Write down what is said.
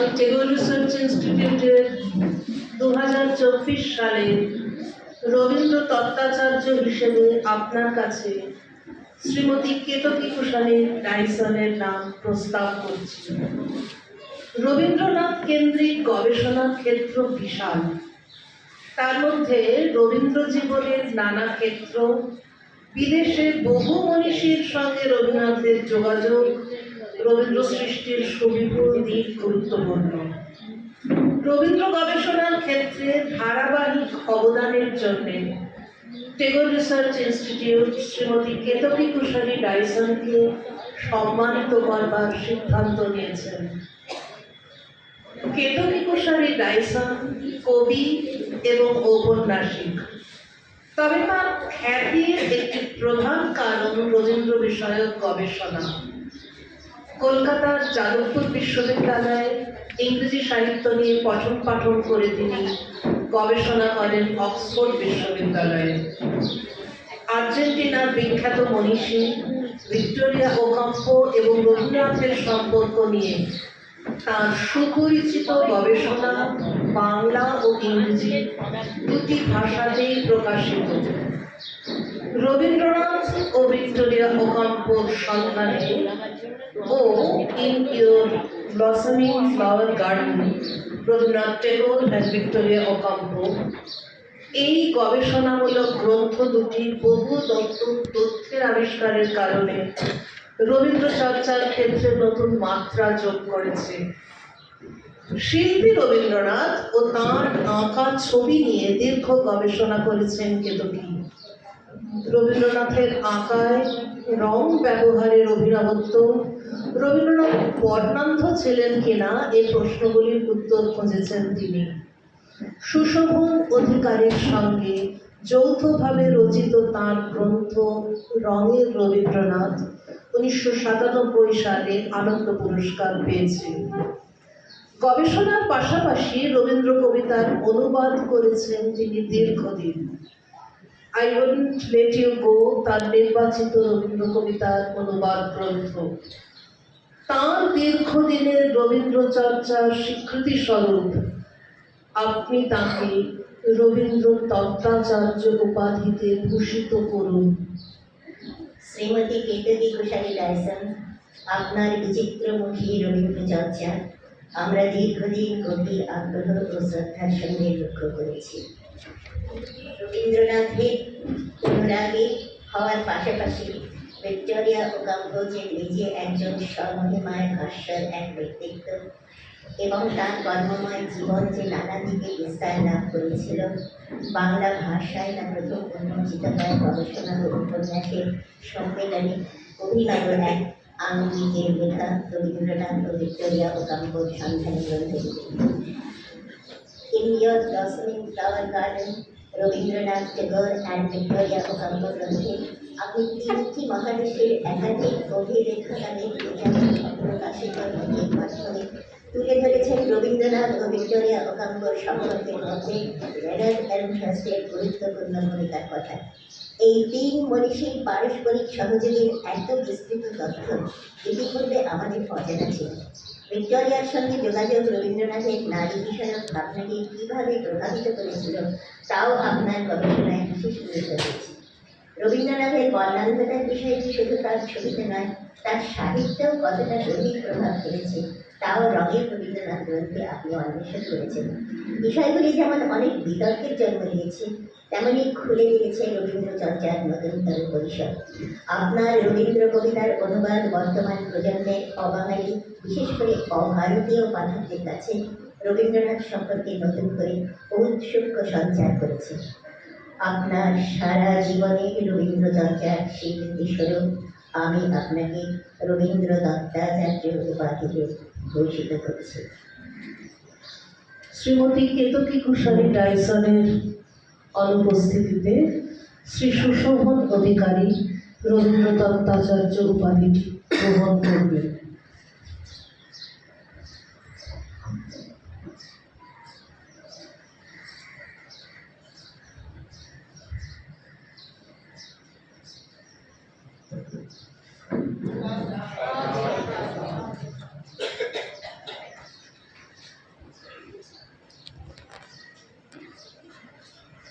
আমি টেগোর রিসার্চ ইনস্টিটিউটের দু হাজার চব্বিশ সালে রবীন্দ্র তত্ত্বাচার্য হিসেবে আপনার কাছে শ্রীমতী কেতকী কুশালী ডাইসনের নাম প্রস্তাব করছি রবীন্দ্রনাথ কেন্দ্রিক গবেষণা ক্ষেত্র বিশাল তার মধ্যে রবীন্দ্র জীবনের নানা ক্ষেত্র বিদেশে বহু মনীষীর সঙ্গে রবীন্দ্রনাথের যোগাযোগ রবীন্দ্র সৃষ্টির সুবিপুল দিক গুরুত্বপূর্ণ। রবীন্দ্র গবেষণার ক্ষেত্রে ধারাবাহিক অবদানের জন্য টেগোর রিসার্চ ইনস্টিটিউট শ্রীমতী কেতকী কুশালী ডাইসনকে সম্মানিত করবার সিদ্ধান্ত নিয়েছেন। কেতকী কুশালী ডাইসন কবি এবং ঔপন্যাসিক। তবে তার খ্যাতির একটি প্রধান কারণ রবীন্দ্র বিষয়ক গবেষণা। কলকাতার যাদবপুর বিশ্ববিদ্যালয়ে ইংরেজি সাহিত্য নিয়ে পঠন পাঠন করে তিনি গবেষণা করেন অক্সফোর্ড বিশ্ববিদ্যালয়ে। আর্জেন্টিনার বিখ্যাত মনীষী ভিক্টোরিয়া ওকাম্পো এবং রবীন্দ্রনাথের সম্পর্ক নিয়ে তার সুপরিচিত গবেষণা বাংলা ও ইংরেজি দুটি ভাষাতেই প্রকাশিত। রবীন্দ্রনাথ ও ভিক্টোরিয়া ওকাম্পোর সন্ধানে ও in your blossoming flower garden Rabindranath Tagore and Victoria Ocampo এই গবেষণামূলক গ্রন্থ দুটি বহু নতুন তথ্যের আবিষ্কারের কারণে রবীন্দ্র চর্চার ক্ষেত্রে নতুন মাত্রা যোগ করেছে। শিল্পী রবীন্দ্রনাথ ও তাঁর আঁকা ছবি নিয়ে দীর্ঘ গবেষণা করেছেন কেতকী। রবীন্দ্রনাথের আঁকায় রং ব্যবহারের অভিনবত্ব। রবীন্দ্রনাথ বর্ণান্ধ ছিলেন কিনা এই প্রশ্নগুলির উত্তর খুঁজেছেন তিনি। সুশোভন অধিকারের সঙ্গে যৌথভাবে রচিত তাঁর গ্রন্থ রঙের রবীন্দ্রনাথ উনিশশো সাতানব্বই সালে আনন্দ পুরস্কার পেয়েছে। গবেষণার পাশাপাশি রবীন্দ্র কবিতার অনুবাদ করেছেন তিনি দীর্ঘদিন। I wouldn't let you go তার নির্বাচিত রবীন্দ্র কবিতার অনুবাদ গ্রন্থ। তাঁর দীর্ঘদিনের রবীন্দ্র চর্চার স্বীকৃতি স্বরূপ আপনি তাকে রবীন্দ্র তত্ত্বাচার্য উপাধিতে ভূষিত করুন। শ্রীমতী কেতকী কুশালী ডাইসন আপনার বিচিত্রমুখী রবীন্দ্র চর্চা আমরা দীর্ঘদিন গভীর আগ্রহ ও শ্রদ্ধার সঙ্গে লক্ষ্য করেছি। রবীন্দ্রনাথের অনুরাগী হওয়ার পাশাপাশি ভিক্টোরিয়া ওকাম্পো যে নিজে একজন স্বমহিমায় ভাস্বর এক ব্যক্তিত্ব এবং তার কর্মময় জীবন যে নানা দিকে বিস্তার লাভ করেছিল, বাংলা ভাষায় তার প্রথম উন্মোচিত হয় গবেষণা ও উপন্যাসের সম্মেলনে। অভিনব এক আঙ্গিকের লেখা রবীন্দ্রনাথ ও ভিক্টোরিয়া ওকাম্পোর সন্ধানী গ্রন্থে in your blossoming flower garden Rabindranath Tagore and Victoria Ocampo গ্রন্থে আপনি তিনটি মহাদেশের একাধিক অভিলেখাগারে প্রকাশিত নথির মাধ্যমে তুলে ধরেছেন রবীন্দ্রনাথ ও ভিক্টোরিয়া ওকাম্পোর সম্পর্কের মধ্যে রেডার অ্যান্ড গুরুত্বপূর্ণ ভূমিকার কথা। এই তিন মনীষীর পারস্পরিক সহযোগের এত বিস্তৃত তথ্য ইতিপূর্বে আমাদের অজানা ছিল ভিক্টোরিয়ার সঙ্গে যোগাযোগ রবীন্দ্রনাথের নারী বিষয়ক ভাবনাকে কীভাবে প্রভাবিত করেছিল, তাও আপনার গবেষণায় বিশেষ গুরুত্ব দিয়েছে রবীন্দ্রনাথের বর্ণান্ধতার বিষয়টি শুধু তার ছবিতে নয়, তার সাহিত্যেও কতটা গভীর প্রভাব ফেলেছে, তাও রঙের রবীন্দ্রনাথ গ্রন্থে আপনি অন্বেষণ করেছেন। বিষয়গুলি যেমন অনেক বিতর্কের জন্ম দিয়েছে তেমনি খুলে দিয়েছে রবীন্দ্র চর্চার নতুনতর পরিসর। আপনার রবীন্দ্র কবিতার অনুবাদ বর্তমান প্রজন্মের অবাঙালি, বিশেষ করে অভারতীয় পাঠকদের কাছে রবীন্দ্রনাথ সম্পর্কে নতুন করে ঔৎসুক্য সঞ্চার করেছে। আপনার সারা জীবনে রবীন্দ্র চর্চার স্বীকৃতি স্বরূপ। আমি আপনাকে রবীন্দ্র দত্তাচার্য উপাধিতে ভূষিত করছি। শ্রীমতী কেতকী কুশালী ডাইসনের অনুপস্থিতিতে শ্রী সুশোভন অধিকারী রবীন্দ্র তত্ত্বাচার্য উপাধিটি গ্রহণ করবেন।